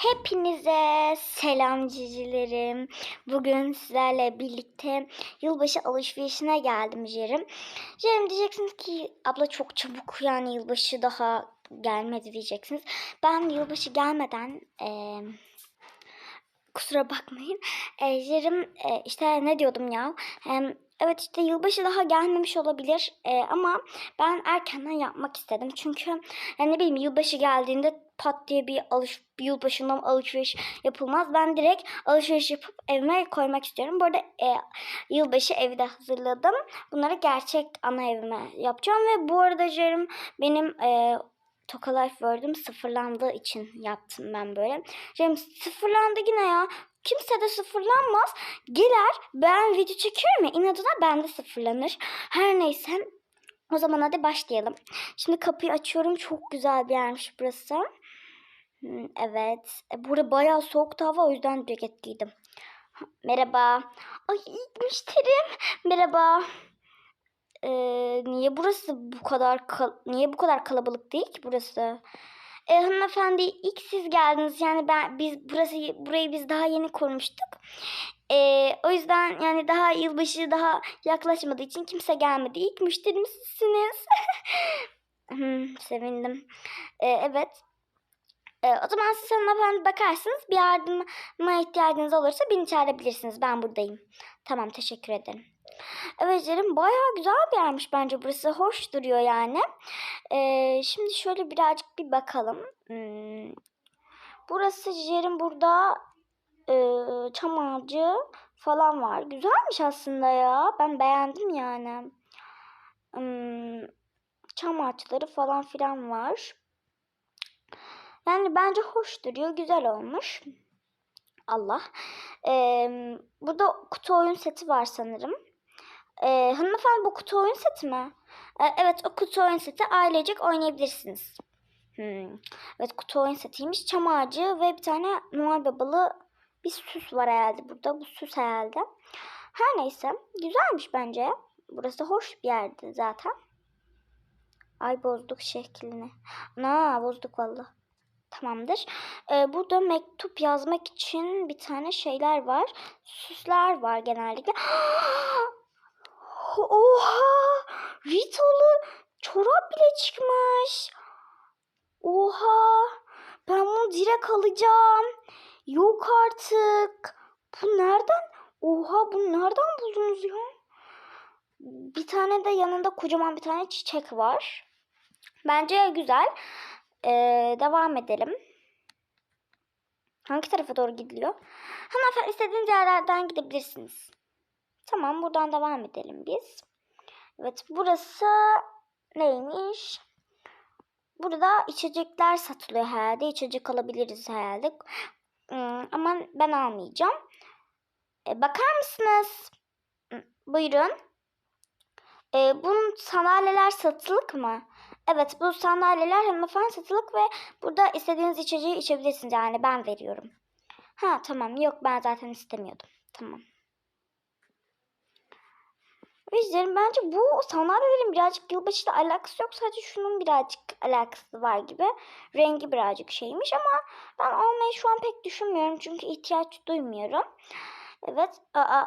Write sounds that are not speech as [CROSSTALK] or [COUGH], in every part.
Hepinize selam cicilerim. Bugün sizlerle birlikte yılbaşı alışverişine geldim Jerim. Jerim diyeceksiniz ki abla çok çabuk yani yılbaşı daha gelmedi diyeceksiniz. Ben yılbaşı gelmeden eee, kusura bakmayın. E, Jerim e, işte ne diyordum ya? Hem Evet işte yılbaşı daha gelmemiş olabilir E, ama ben erkenden yapmak istedim. Çünkü yani ne bileyim yılbaşı geldiğinde pat diye bir alış bir yılbaşından alışveriş yapılmaz. Ben direkt alışveriş yapıp evime koymak istiyorum. Bu arada e, yılbaşı evi de hazırladım. Bunları gerçek ana evime yapacağım ve bu arada Jerim benim e, Toka Life Word'üm sıfırlandığı için yaptım ben böyle. Jerim sıfırlandı yine ya. Kimse de sıfırlanmaz. Gelir ben video çekiyorum ya inadına bende sıfırlanır. Her neyse o zaman hadi başlayalım. Şimdi kapıyı açıyorum. Çok güzel bir yermiş burası. Hmm, Evet. E, Burada bayağı soğuk hava o yüzden ceketliydim. Ha, Merhaba. Ay müşterim. Merhaba. Ee, niye burası bu kadar niye bu kadar kalabalık değil ki burası? Ee, hanımefendi ilk siz geldiniz yani ben biz burası burayı biz daha yeni kurmuştuk. Ee, o yüzden yani daha yılbaşı daha yaklaşmadığı için kimse gelmedi. İlk müşterim sizsiniz. [LAUGHS] Hmm, sevindim. Ee, evet. Ee, o zaman siz hanımefendi bakarsınız. Bir yardıma ihtiyacınız olursa beni çağırabilirsiniz. Ben buradayım. Tamam teşekkür ederim. Evet Cerim bayağı güzel bir yermiş bence burası. Hoş duruyor yani. Ee, şimdi şöyle birazcık bir bakalım. Hmm. Burası Cerim burada e, çam ağacı falan var. Güzelmiş aslında ya. Ben beğendim yani. Hmm, çam ağaçları falan filan var. Yani bence hoş duruyor. Güzel olmuş. Allah. Ee, burada kutu oyun seti var sanırım. Ee, hanımefendi bu kutu oyun seti mi? Ee, evet o kutu oyun seti ailecek oynayabilirsiniz. Hmm. Evet kutu oyun setiymiş. Çam ağacı ve bir tane Noel babalı bir süs var herhalde burada. Bu süs herhalde. Her neyse. Güzelmiş bence. Burası hoş bir yerdi zaten. Ay bozduk şeklini. Ana bozduk valla. Tamamdır. Ee, burada mektup yazmak için bir tane şeyler var. Süsler var genellikle. [GASPS] Oha! Ritolu çorap bile çıkmış. Oha! Ben bunu direkt alacağım. Yok artık. Bu nereden? Oha bunu nereden buldunuz ya? Bir tane de yanında kocaman bir tane çiçek var. Bence güzel. Ee, devam edelim. Hangi tarafa doğru gidiliyor? Hanımefendi istediğiniz yerlerden gidebilirsiniz. Tamam buradan devam edelim biz. Evet burası neymiş? Burada içecekler satılıyor herhalde. İçecek alabiliriz herhalde. Hmm, ama ben almayacağım. E, bakar mısınız? Hmm, Buyurun. E, bunun sandalyeler satılık mı? Evet bu sandalyeler hanımefendi satılık ve burada istediğiniz içeceği içebilirsiniz. Yani ben veriyorum. Ha tamam yok ben zaten istemiyordum. Tamam. Vizlerim bence bu sandalyelerin birazcık yılbaşıyla alakası yok. Sadece şunun birazcık alakası var gibi. Rengi birazcık şeymiş ama ben almayı şu an pek düşünmüyorum. Çünkü ihtiyaç duymuyorum. Evet. Aa,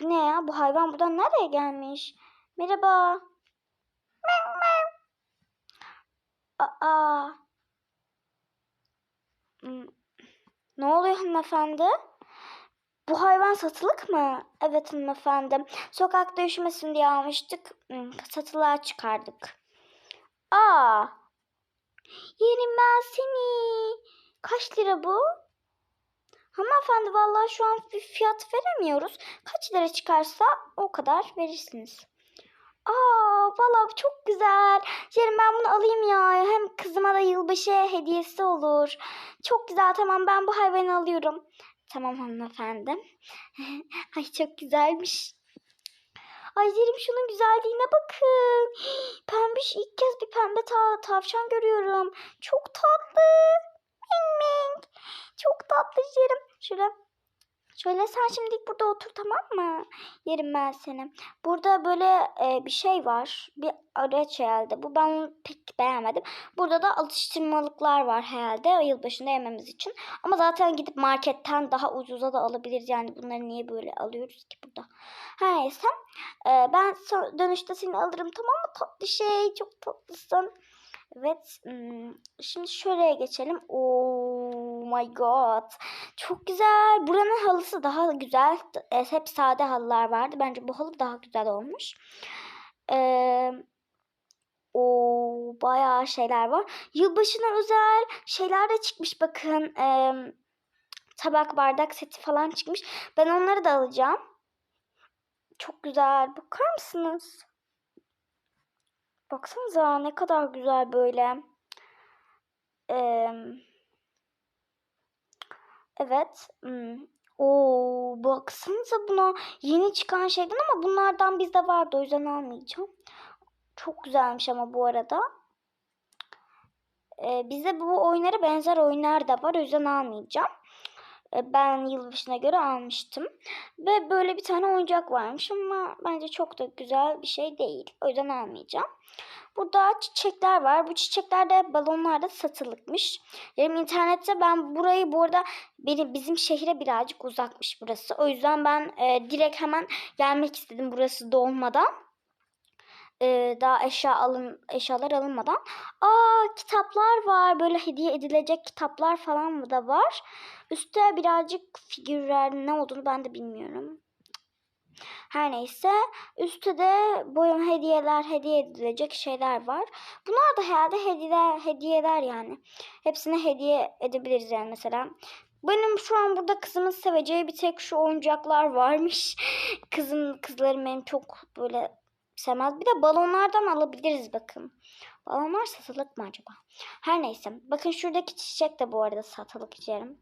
bu ne ya? Bu hayvan buradan nereye gelmiş? Merhaba. Aa. Hmm. Ne oluyor hanımefendi? Bu hayvan satılık mı? Evet hanımefendi. Sokakta üşümesin diye almıştık. Hmm, Satılığa çıkardık. Aa. Yerim ben seni. Kaç lira bu? Hanımefendi vallahi şu an bir fiyat veremiyoruz. Kaç lira çıkarsa o kadar verirsiniz. Aa vallahi bu çok güzel. Yerim ben bunu alayım ya. Hem kızıma da yılbaşı hediyesi olur. Çok güzel tamam ben bu hayvanı alıyorum. Tamam hanımefendi. [LAUGHS] Ay çok güzelmiş. Ay yerim şunun güzelliğine bakın. [GASPS] Pembiş ilk kez bir pembe ta tavşan görüyorum. Çok tatlı. Ming ming. Çok tatlı yerim. Şöyle Şöyle sen şimdilik burada otur tamam mı? Yerim ben seni. Burada böyle e, bir şey var. Bir araç herhalde. Bu ben pek beğenmedim. Burada da alıştırmalıklar var herhalde yılbaşında yememiz için. Ama zaten gidip marketten daha ucuza da alabiliriz. Yani bunları niye böyle alıyoruz ki burada? Her neyse. E, ben dönüşte seni alırım tamam mı? Tatlı şey. Çok tatlısın. Evet. hmm, Şimdi şuraya geçelim. Oh my god. Çok güzel. Buranın halısı daha güzel. E, hep sade halılar vardı. Bence bu halı daha güzel olmuş. Ee, o bayağı şeyler var. Yılbaşına özel şeyler de çıkmış bakın. Ee, tabak bardak seti falan çıkmış. Ben onları da alacağım. Çok güzel. Bakar mısınız? Baksanıza ne kadar güzel böyle. Ee, evet. Hmm. Oo, baksanıza buna yeni çıkan şeyden ama bunlardan bizde vardı o yüzden almayacağım. Çok güzelmiş ama bu arada. Ee, bizde bu oyunlara benzer oyunlar da var o yüzden almayacağım. Ee, ben yılbaşına göre almıştım. Ve böyle bir tane oyuncak varmış ama bence çok da güzel bir şey değil. O yüzden almayacağım. Burada çiçekler var. Bu çiçekler de balonlarda satılıkmış. Benim internette ben burayı bu arada benim bizim şehre birazcık uzakmış burası. O yüzden ben e, direkt hemen gelmek istedim burası dolmadan. E, daha eşya alın eşyalar alınmadan. Aa kitaplar var. Böyle hediye edilecek kitaplar falan da var. Üstte birazcık figürler ne olduğunu ben de bilmiyorum. Her neyse üstte de boyun hediyeler, hediye edilecek şeyler var. Bunlar da herhalde hediyeler, hediyeler yani. Hepsine hediye edebiliriz yani mesela. Benim şu an burada kızımın seveceği bir tek şu oyuncaklar varmış. [LAUGHS] Kızım, kızlarım benim çok böyle sevmez. Bir de balonlardan alabiliriz bakın. Balonlar satılık mı acaba? Her neyse. Bakın şuradaki çiçek de bu arada satılık içerim.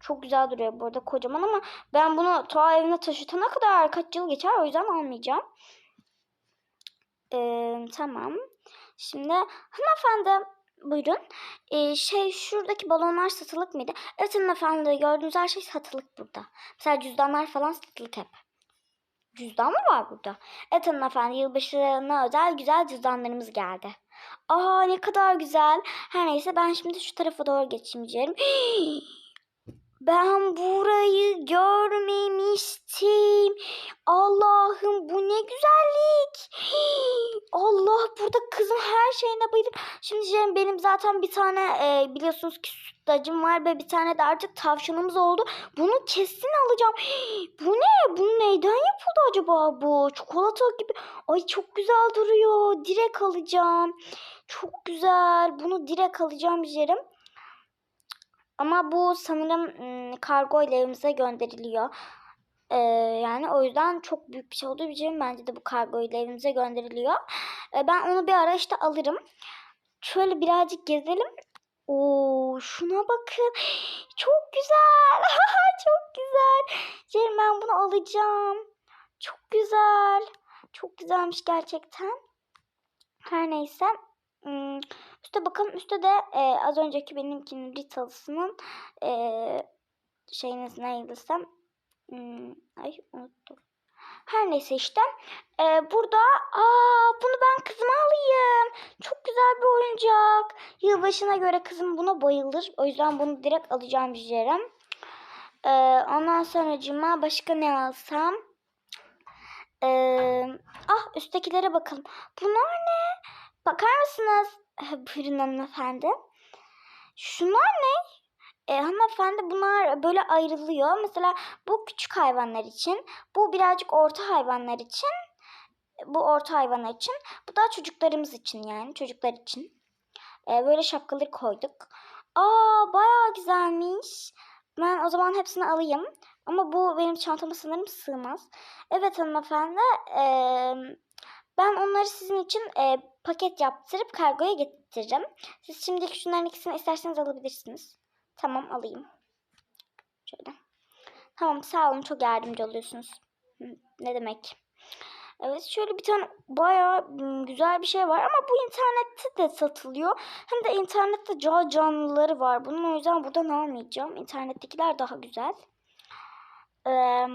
Çok güzel duruyor bu arada kocaman ama ben bunu ta evine taşıtana kadar kaç yıl geçer o yüzden almayacağım. Ee, tamam. Şimdi hanımefendi buyurun. Ee, şey şuradaki balonlar satılık mıydı? Evet hanımefendi gördüğünüz her şey satılık burada. Mesela cüzdanlar falan satılık hep. Cüzdan mı var burada? Evet hanımefendi yılbaşına özel güzel cüzdanlarımız geldi. Aa ne kadar güzel. Her neyse ben şimdi şu tarafa doğru geçeyim. [GASPS] Ben burayı görmemiştim. Allah'ım bu ne güzellik. [GASPS] Allah burada kızın her şeyine bayılır. Şimdi Cem benim zaten bir tane e, biliyorsunuz ki sütlacım var ve bir tane de artık tavşanımız oldu. Bunu kesin alacağım. [GASPS] Bu ne? Bu neyden yapıldı acaba bu? Çikolata gibi. Ay çok güzel duruyor. Direkt alacağım. Çok güzel. Bunu direkt alacağım Cem. Ama bu sanırım ım, kargo ile evimize gönderiliyor. Ee, yani o yüzden çok büyük bir şey olduğu için bence de bu kargo ile evimize gönderiliyor. Ee, ben onu bir ara işte alırım. Şöyle birazcık gezelim. Oo, şuna bakın. Çok güzel. [LAUGHS] çok güzel. Cem ben bunu alacağım. Çok güzel. Çok güzelmiş gerçekten. Her neyse. Hmm, Üste bakalım. Üstte de e, az önceki benimkinin Ritals'ının e, şeyiniz neydi desem. Hmm, ay unuttum. Her neyse işte. E, burada aa bunu ben kızıma alayım. Çok güzel bir oyuncak. Yılbaşına göre kızım buna bayılır. O yüzden bunu direkt alacağım yere. E, ondan sonra başka ne alsam? E, ah üsttekilere bakalım. Bunlar ne? Bakar mısınız? [LAUGHS] Buyurun hanımefendi. Şunlar ne? E, hanımefendi bunlar böyle ayrılıyor. Mesela bu küçük hayvanlar için. Bu birazcık orta hayvanlar için. Bu orta hayvanlar için. Bu da çocuklarımız için yani. Çocuklar için. E, böyle şapkaları koyduk. Aa bayağı güzelmiş. Ben o zaman hepsini alayım. Ama bu benim çantama sanırım sığmaz. Evet hanımefendi. Eee... Ben onları sizin için e, paket yaptırıp kargoya getiririm. Siz şimdiki şunların ikisini isterseniz alabilirsiniz. Tamam alayım. Şöyle. Tamam sağ olun çok yardımcı oluyorsunuz. Ne demek. Evet şöyle bir tane bayağı m, güzel bir şey var ama bu internette de satılıyor. Hem de internette can canlıları var. Bunun o yüzden buradan almayacağım. İnternettekiler daha güzel. Eee,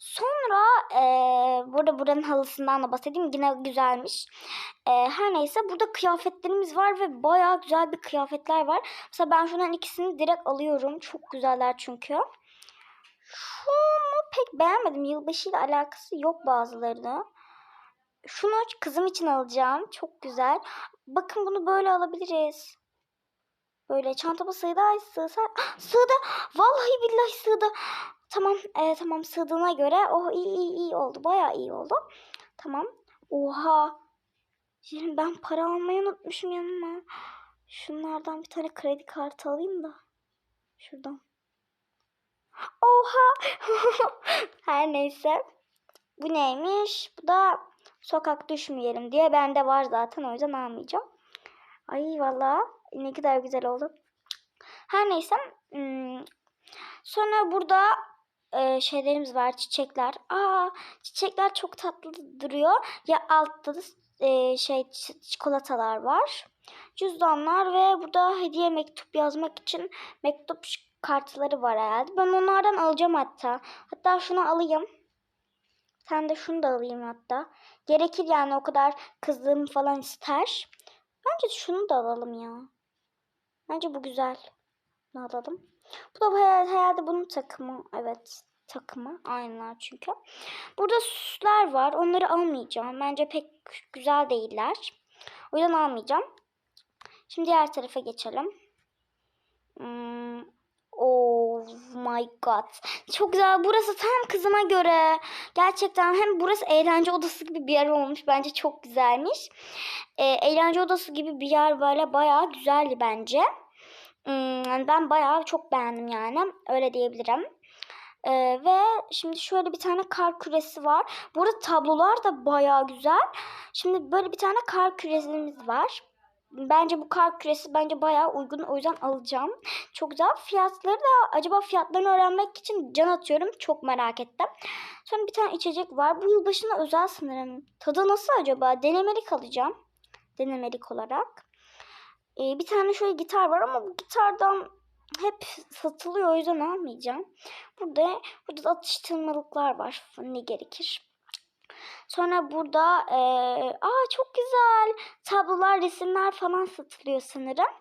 sonra eee, burada buranın halısından da bahsedeyim. Yine güzelmiş. Eee, her neyse burada kıyafetlerimiz var ve bayağı güzel bir kıyafetler var. Mesela ben şundan ikisini direkt alıyorum. Çok güzeller çünkü. Şunu pek beğenmedim. Yılbaşıyla alakası yok bazılarını. Şunu kızım için alacağım. Çok güzel. Bakın bunu böyle alabiliriz. Böyle çantama sığdı. Ay. Ah, [GASPS] sığdı. Vallahi billahi sığdı. Tamam. E, tamam sığdığına göre. Oh iyi iyi iyi oldu. Bayağı iyi oldu. Tamam. Oha. Yerim ben para almayı unutmuşum yanıma. Şunlardan bir tane kredi kartı alayım da. Şuradan. Oha. [LAUGHS] Her neyse. Bu neymiş? Bu da sokak düşmeyelim diye bende var zaten o yüzden almayacağım. Ay valla ne kadar güzel oldu. Her neyse. hmm, Sonra burada e, şeylerimiz var çiçekler. Aa çiçekler çok tatlı duruyor. Ya altta da e, şey çikolatalar var. Cüzdanlar ve burada hediye mektup yazmak için mektup kartları var herhalde. Ben onlardan alacağım hatta. Hatta şunu alayım. Sen de şunu da alayım hatta. Gerekir yani o kadar kızdığım falan ister. Bence şunu da alalım ya. Bence bu güzel. Ne alalım? Bu da herhalde, herhalde bunun takımı. Evet takımı. Aynılar çünkü. Burada süsler var. Onları almayacağım. Bence pek güzel değiller. O yüzden almayacağım. Şimdi diğer tarafa geçelim. Hmm, Oh my god. Çok güzel. Burası tam kızıma göre. Gerçekten hem burası eğlence odası gibi bir yer olmuş. Bence çok güzelmiş. Ee, eğlence odası gibi bir yer böyle bayağı güzeldi bence. Hmm, ben bayağı çok beğendim yani. Öyle diyebilirim. Ee, ve şimdi şöyle bir tane kar küresi var. Burada tablolar da bayağı güzel. Şimdi böyle bir tane kar küresimiz var. Bence bu kar küresi bence bayağı uygun. O yüzden alacağım. Çok güzel. Fiyatları da acaba fiyatlarını öğrenmek için can atıyorum. Çok merak ettim. Sonra bir tane içecek var. Bu yılbaşına özel sanırım. Tadı nasıl acaba? Denemelik alacağım. Denemelik olarak. Ee, bir tane şöyle gitar var ama bu gitardan hep satılıyor. O yüzden almayacağım. Burada, burada da atıştırmalıklar var. Ne gerekir? Sonra burada eee aa çok güzel tablolar, resimler falan satılıyor sanırım.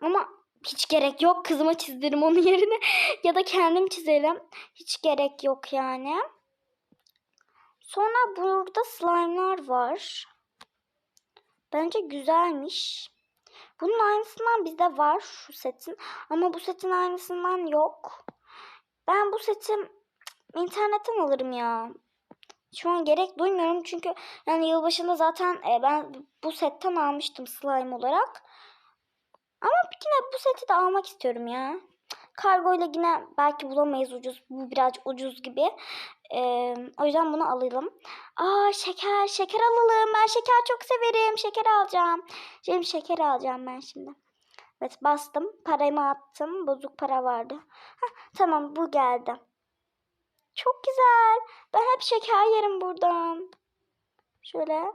Ama hiç gerek yok. Kızıma çizdiririm onun yerine [LAUGHS] ya da kendim çizerim. Hiç gerek yok yani. Sonra burada slime'lar var. Bence güzelmiş. Bunun aynısından bizde var şu setin. Ama bu setin aynısından yok. Ben bu seti internetten alırım ya. Şu an gerek duymuyorum çünkü yani yılbaşında zaten e, ben bu setten almıştım slime olarak. Ama yine bu seti de almak istiyorum ya. Kargo ile yine belki bulamayız ucuz. Bu biraz ucuz gibi. Ee, o yüzden bunu alalım. Aa şeker, şeker alalım. Ben şeker çok severim. Şeker alacağım. Şimdi şeker alacağım ben şimdi. Evet bastım. Paramı attım. Bozuk para vardı. Heh, tamam bu geldi. Çok güzel. Ben hep şeker yerim buradan. Şöyle.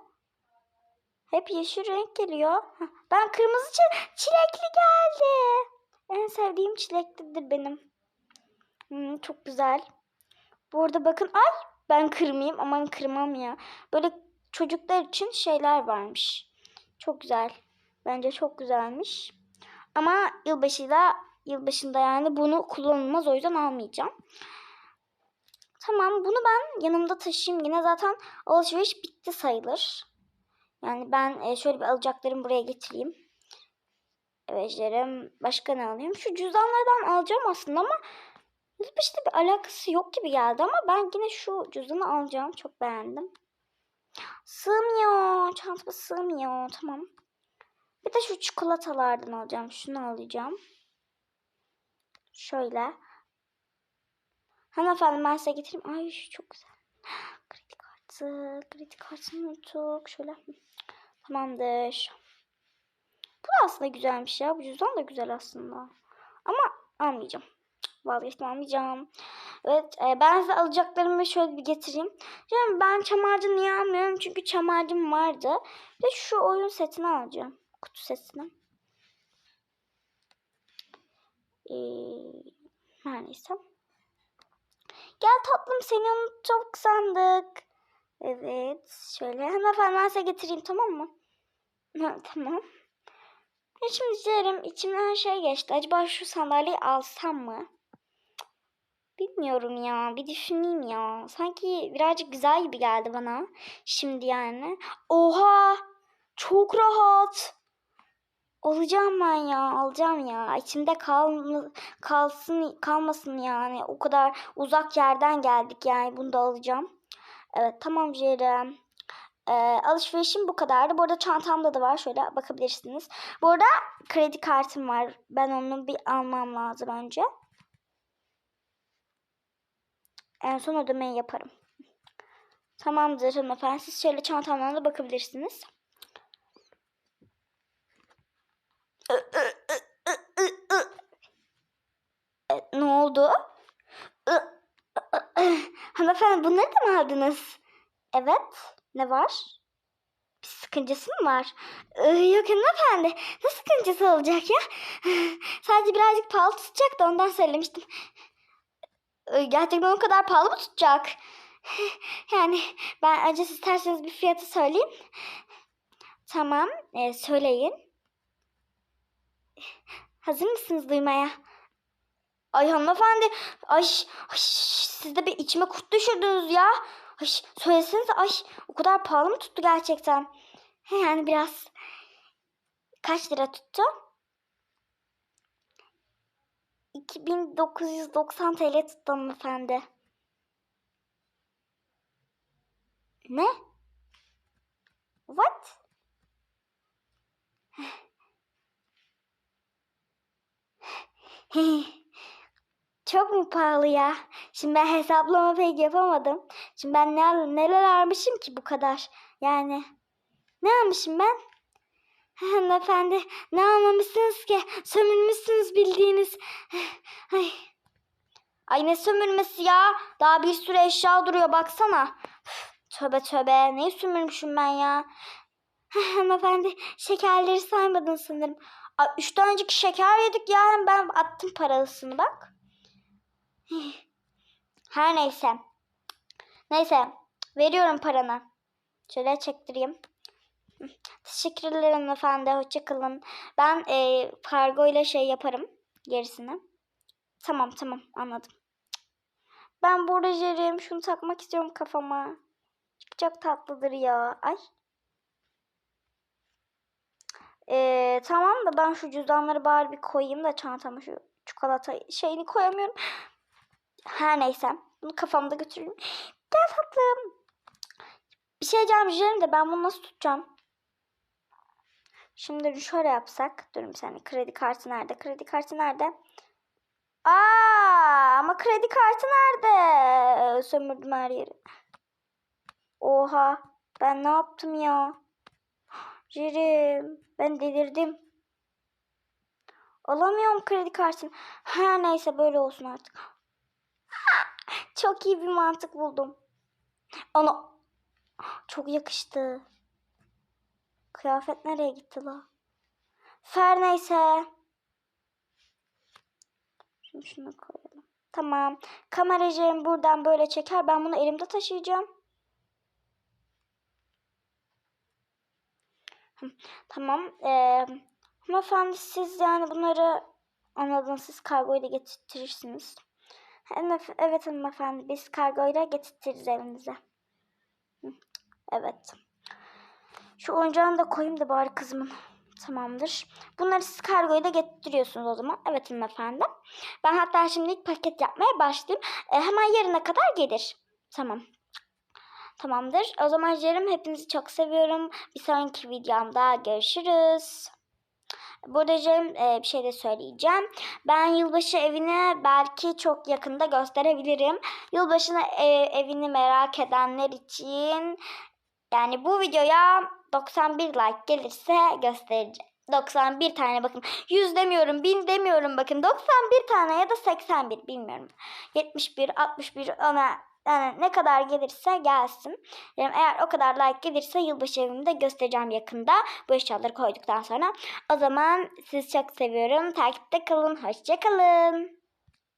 Hep yeşil renk geliyor. Heh, Ben kırmızı çi- çilekli geldi. En sevdiğim çileklidir benim. Hmm, çok güzel. Bu arada bakın ay ben kırmayayım aman kırmam ya. Böyle çocuklar için şeyler varmış. Çok güzel. Bence çok güzelmiş. Ama yılbaşıyla yılbaşında yani bunu kullanılmaz o yüzden almayacağım. Tamam bunu ben yanımda taşıyayım yine zaten alışveriş bitti sayılır. Yani ben e, şöyle bir alacaklarımı buraya getireyim. Evetlerim başka ne alayım? Şu cüzdanlardan alacağım aslında ama yılbaşıyla bir alakası yok gibi geldi ama ben yine şu cüzdanı alacağım. Çok beğendim. Sığmıyor. Çantama sığmıyor. Tamam. Bir de şu çikolatalardan alacağım. Şunu alacağım. Şöyle. Hanımefendi ben size getireyim. Ay şu çok güzel. [GASPS] Kredi kartı. Kredi kartını unuttuk. Şöyle. Tamamdır. Bu da aslında güzelmiş ya. Bu cüzdan da güzel aslında. Ama almayacağım. Vazgeçtim almayacağım. Evet e, ben size alacaklarımı şöyle bir getireyim. Şimdi ben çam niye almıyorum? Çünkü çam vardı. Ve şu oyun setini alacağım. Kutu setini. Ee, her neyse. Gel tatlım seni unuttuk sandık. Evet şöyle ben size getireyim tamam mı? Ha, tamam. Ya şimdi içimden şey geçti. Acaba şu sandalyeyi alsam mı? Bilmiyorum ya. Bir düşüneyim ya. Sanki birazcık güzel gibi geldi bana. Şimdi yani. Oha! Çok rahat. Alacağım ben ya. Alacağım ya. İçimde kal kalsın kalmasın yani. O kadar uzak yerden geldik yani. Bunu da alacağım. Evet tamam Jerem. Ee, alışverişim bu kadardı. Bu arada çantamda da var. Şöyle bakabilirsiniz. Bu arada kredi kartım var. Ben onu bir almam lazım önce. En son ödemeyi yaparım. Tamamdır hanımefendi. Siz şöyle çantamdan da bakabilirsiniz. E, ne oldu? Hanımefendi bunları da mı aldınız? Evet. Ne var? Bir sıkıntısı mı var? Ee, yok hanımefendi. Ne sıkıntısı olacak ya? Sadece birazcık pahalı tutacak da ondan söylemiştim. Gerçekten o kadar pahalı mı tutacak? [LAUGHS] yani ben önce siz isterseniz bir fiyatı söyleyeyim. Tamam. e, söyleyin. Hazır mısınız duymaya? Ay hanımefendi. Ay, ay siz de bir içime kurt düşürdünüz ya. Ay söylesenize ay o kadar pahalı mı tuttu gerçekten? [LAUGHS] Yani biraz. Kaç lira tuttu? 2990 TL tuttu hanımefendi. Ne? What? [LAUGHS] Çok mu pahalı ya? Şimdi ben hesaplama pek yapamadım. Şimdi ben ne, neler almışım ki bu kadar? Yani ne almışım ben? Hanımefendi ne almamışsınız ki? Sömürmüşsünüz bildiğiniz. Ay. Ay ne sömürmesi ya? Daha bir sürü eşya duruyor baksana. Tövbe tövbe neyi sömürmüşüm ben ya? Hanımefendi şekerleri saymadın sanırım. Ay, üç tanecik şeker yedik ya. Ben attım parasını bak. Her neyse. Neyse. Veriyorum paranı. Şöyle çektireyim. Teşekkürler hanımefendi. Hoşçakalın. Ben e, kargo ile şey yaparım. Gerisini. Tamam tamam anladım. Ben burada Jerem. Şunu takmak istiyorum kafama. Çok tatlıdır ya. Ay. Ee, tamam da ben şu cüzdanları bari bir koyayım da çantama şu çikolata şeyini koyamıyorum. Her neyse. Bunu kafamda götüreyim. Gel tatlım. Bir şey diyeceğim de ben bunu nasıl tutacağım? Şimdi şöyle yapsak. Durun bir saniye. Kredi kartı nerede? Kredi kartı nerede? Aa, ama kredi kartı nerede? Sömürdüm her yeri. Oha. Ben ne yaptım ya? Jerim. Ben delirdim. Alamıyorum kredi kartını. Her neyse böyle olsun artık. Çok iyi bir mantık buldum. Ona çok yakıştı. Kıyafet nereye gitti la? Fer neyse. Şimdi şunu koyalım. Tamam. Kameracığım buradan böyle çeker. Ben bunu elimde taşıyacağım. Tamam. Ee, hanımefendi siz yani bunları anladınız. Siz kargoyla getirtirsiniz. Evet, hanımefendi biz kargoyla getirtiriz evinize. Evet. Şu oyuncağını da koyayım da bari kızımın. Tamamdır. Bunları siz kargoyla getiriyorsunuz o zaman. Evet hanımefendi. Ben hatta şimdi ilk paket yapmaya başlayayım. E, hemen yarına kadar gelir. Tamam. Tamamdır. O zaman yarım hepinizi çok seviyorum. Bir sonraki videomda görüşürüz. Burada Cem e, bir şey de söyleyeceğim. Ben yılbaşı evini belki çok yakında gösterebilirim. Yılbaşına e, evini merak edenler için yani bu videoya 91 like gelirse göstereceğim. 91 tane bakın. 100 demiyorum, 1000 demiyorum bakın. 91 tane ya da 81 bilmiyorum. 71, 61 ona yani ne kadar gelirse gelsin. Eğer o kadar like gelirse yılbaşı evimi de göstereceğim yakında. Bu eşyaları koyduktan sonra. O zaman sizi çok seviyorum. Takipte kalın. Hoşçakalın.